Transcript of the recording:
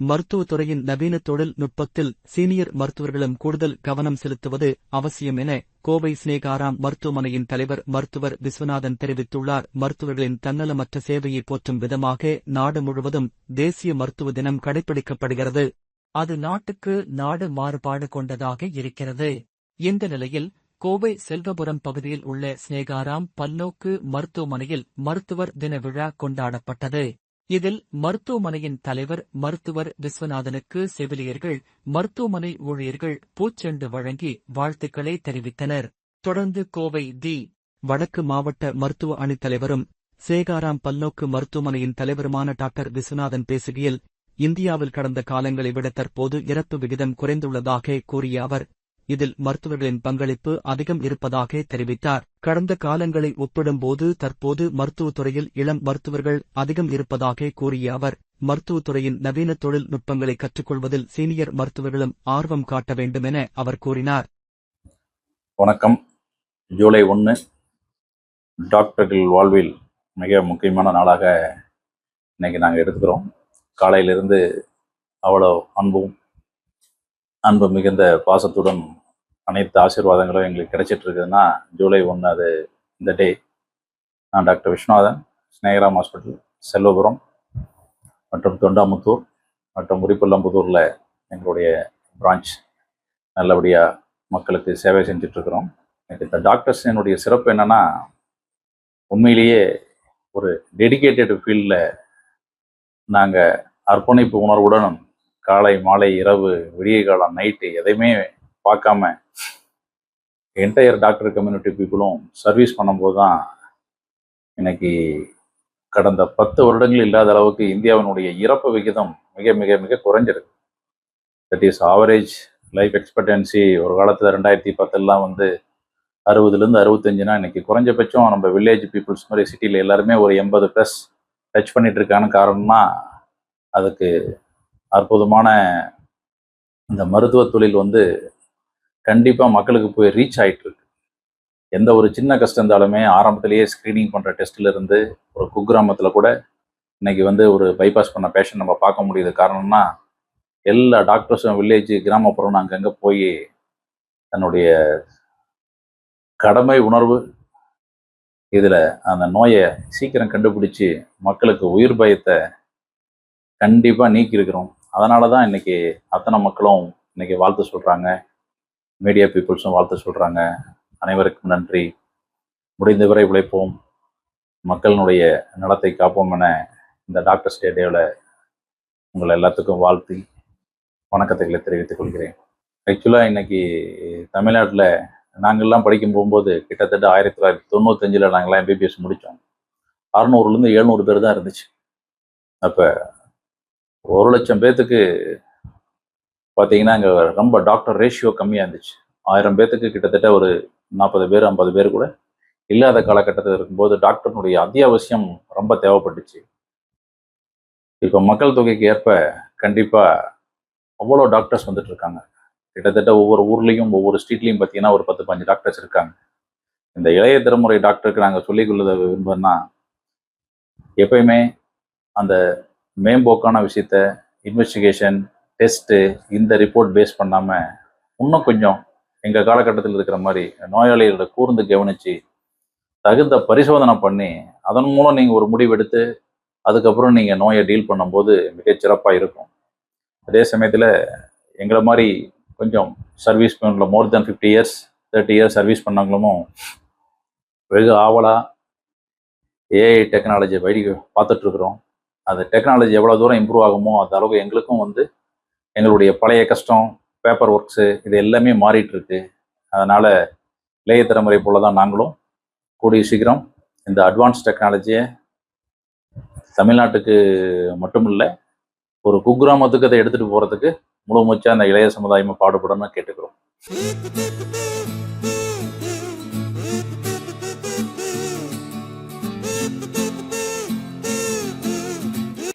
மருத்துவத்துறையின் நவீன தொழில்நுட்பத்தில் சீனியர் மருத்துவர்களும் கூடுதல் கவனம் செலுத்துவது அவசியம் என கோவை சினேகாராம் மருத்துவமனையின் தலைவர் மருத்துவர் விஸ்வநாதன் தெரிவித்துள்ளார். மருத்துவர்களின் தன்னலமற்ற சேவையை போற்றும் விதமாக நாடு முழுவதும் தேசிய மருத்துவ தினம் கடைபிடிக்கப்படுகிறது அது நாட்டுக்கு நாடு மாறுபாடு கொண்டதாக இருக்கிறது. இந்த நிலையில் கோவை செல்வபுரம் பகுதியில் உள்ள சினேகாராம் பல்நோக்கு மருத்துவமனையில் மருத்துவர் தின விழா கொண்டாடப்பட்டது. இதில் மருத்துவமனையின் தலைவர் மருத்துவர் விஸ்வநாதனுக்கு செவிலியர்கள் மருத்துவமனை ஊழியர்கள் பூச்செண்டு வழங்கி வாழ்த்துக்களை தெரிவித்தனர். தொடர்ந்து கோவை தி வடக்கு மாவட்ட மருத்துவ அணித் தலைவரும் சேகாராம் பல்நோக்கு மருத்துவமனையின் தலைவருமான டாக்டர் விஸ்வநாதன் பேசுகையில் இந்தியாவில் கடந்த காலங்களை விட தற்போது இறப்பு விகிதம் குறைந்துள்ளதாக கூறிய அவர் இதில் மருத்துவர்களின் பங்களிப்பு அதிகம் இருப்பதாக தெரிவித்தார். கடந்த காலங்களை ஒப்பிடும்போது தற்போது மருத்துவத்துறையில் இளம் மருத்துவர்கள் அதிகம் இருப்பதாக கூறிய அவர் மருத்துவத்துறையின் நவீன தொழில்நுட்பங்களை கற்றுக்கொள்வதில் சீனியர் மருத்துவர்களும் ஆர்வம் காட்ட வேண்டும் என அவர் கூறினார். வணக்கம். ஜூலை ஒன்று டாக்டர்கள் வாழ்வில் மிக முக்கியமான நாளாக இன்னைக்கு நாங்கள் எடுத்துக்கிறோம். காலையிலிருந்து அவ்வளோ அன்பும் அன்பு மிகுந்த பாசத்துடன் அனைத்து ஆசீர்வாதங்களும் எங்களுக்கு கிடைச்சிட்டு இருக்குதுன்னா ஜூலை ஒன்று அது இந்த டே. நான் டாக்டர் விஸ்வநாதன் ஸ்னேகராம் ஹாஸ்பிட்டல் செல்வபுரம் மற்றும் தொண்டாமுத்தூர் மற்றும் உரிப்பல்லம்புதூரில் எங்களுடைய பிரான்ச் நல்லபடியாக மக்களுக்கு சேவை செஞ்சிட்ருக்குறோம் எனக்கு இந்த என்னுடைய சிறப்பு என்னென்னா உண்மையிலேயே ஒரு டெடிகேட்டட் ஃபீல்டில் நாங்கள் அர்ப்பணிப்பு உணர்வுடனும் காலை மாலை இரவு விடிய காலம் நைட்டு எதையுமே பார்க்காம என்டையர் டாக்டர் கம்யூனிட்டி பீப்புளும் சர்வீஸ் பண்ணும்போது தான் இன்னைக்கு கடந்த பத்து வருடங்கள் இல்லாத அளவுக்கு இந்தியாவினுடைய இறப்பு விகிதம் மிக மிக மிக குறைஞ்சிருக்கு. That is average life expectancy ஒரு காலத்தில் ரெண்டாயிரத்தி பத்துலலாம் வந்து அறுபதுலேருந்து அறுபத்தஞ்சுனா இன்னைக்கு குறைஞ்சபட்சம் நம்ம வில்லேஜ் பீப்புள்ஸ் மாதிரி சிட்டியில் எல்லாருமே ஒரு எண்பது ப்ளஸ் டச் பண்ணிட்டு இருக்கான்னு காரணம்னா அதுக்கு அற்புதமான இந்த மருத்துவ தொழில் வந்து கண்டிப்பாக மக்களுக்கு போய் ரீச் ஆகிட்டு இருக்கு. எந்த ஒரு சின்ன கஷ்டம் இருந்தாலுமே ஆரம்பத்திலேயே ஸ்க்ரீனிங் பண்ணுற டெஸ்ட்லேருந்து ஒரு குக்கிராமத்தில் கூட இன்னைக்கு வந்து ஒரு பைபாஸ் பண்ண பேஷண்ட் நம்ம பார்க்க முடியுது. காரணம்னா எல்லா டாக்டர்ஸும் வில்லேஜ் கிராமப்புறம் அங்கங்கே போய் தன்னுடைய கடமை உணர்வு இதில் அந்த நோயை சீக்கிரம் கண்டுபிடிச்சி மக்களுக்கு உயிர் பயத்தை கண்டிப்பாக நீக்கியிருக்கிறோம். அதனால தான் இன்றைக்கி அத்தனை மக்களும் இன்றைக்கி வாழ்த்து சொல்கிறாங்க மீடியா பீப்புள்ஸும் வாழ்த்து சொல்கிறாங்க அனைவருக்கும் நன்றி. முடிந்தவரை உழைப்போம். மக்களினுடைய நலத்தை காப்போம் என இந்த டாக்டர்ஸ் டே டேவில் உங்களை எல்லாத்துக்கும் வாழ்த்தி வணக்கத்தைகளை தெரிவித்துக் கொள்கிறேன். ஆக்சுவலாக இன்னைக்கு தமிழ்நாட்டில் நாங்கள்லாம் படிக்கும் போகும்போது கிட்டத்தட்ட ஆயிரத்தி தொள்ளாயிரத்தி தொண்ணூத்தஞ்சில் நாங்கள்லாம் எம்பிபிஎஸ் முடித்தோம் அறநூறுலேருந்து எழுநூறு பேர் தான் இருந்துச்சு. அப்போ ஒரு லட்சம் பேர்த்துக்கு பார்த்தீங்கன்னா அங்கே ரொம்ப டாக்டர் ரேஷியோ கம்மியாக இருந்துச்சு. ஆயிரம் பேர்த்துக்கு கிட்டத்தட்ட ஒரு நாற்பது பேர் ஐம்பது பேர் கூட இல்லாத காலகட்டத்தில் இருக்கும்போது டாக்டர்னுடைய அத்தியாவசியம் ரொம்ப தேவைப்பட்டுச்சு. இப்போ மக்கள் தொகைக்கு ஏற்ப கண்டிப்பாக அவ்வளோ டாக்டர்ஸ் வந்துட்டு இருக்காங்க. கிட்டத்தட்ட ஒவ்வொரு ஊர்லேயும் ஒவ்வொரு ஸ்ட்ரீட்லேயும் பார்த்தீங்கன்னா ஒரு பத்து பதினஞ்சு டாக்டர்ஸ் இருக்காங்க. இந்த இளைய தலைமுறை டாக்டருக்கு நாங்கள் சொல்லிக் கொள்ளத விரும்புனா எப்பயுமே அந்த மேம்போக்கான விஷயத்த இன்வெஸ்டிகேஷன் டெஸ்ட்டு இந்த ரிப்போர்ட் பேஸ் பண்ணாமல் இன்னும் கொஞ்சம் எங்கள் காலகட்டத்தில் இருக்கிற மாதிரி நோயாளிகளோட கூர்ந்து கவனித்து தகுந்த பரிசோதனை பண்ணி அதன் மூலம் நீங்கள் ஒரு முடிவெடுத்து அதுக்கப்புறம் நீங்கள் நோயை டீல் பண்ணும்போது மிகச்சிறப்பாக இருக்கும். அதே சமயத்தில் எங்களை மாதிரி கொஞ்சம் சர்வீஸ் பண்ணல more than fifty years thirty years service பண்ணாங்களும் வெகு ஆவலாக ஏஐ டெக்னாலஜி வழி பார்த்துட்ருக்குறோம் அந்த டெக்னாலஜி எவ்வளோ தூரம் இம்ப்ரூவ் ஆகுமோ அந்த அளவுக்கு எங்களுக்கும் வந்து எங்களுடைய பழைய கஷ்டம் பேப்பர் ஒர்க்ஸு இது எல்லாமே மாறிட்டுருக்கு. அதனால் இளைய தலைமுறை போல தான் நாங்களும் கூடிய சீக்கிரம் இந்த அட்வான்ஸ் டெக்னாலஜியை தமிழ்நாட்டுக்கு மட்டும் இல்லை ஒரு குக்கிராமத்துக்கு அதை எடுத்துகிட்டு போகிறதுக்கு முழு மூச்சாக அந்த இளைய சமுதாயமாக பாடுபடணும்னு கேட்டுக்கிறோம்.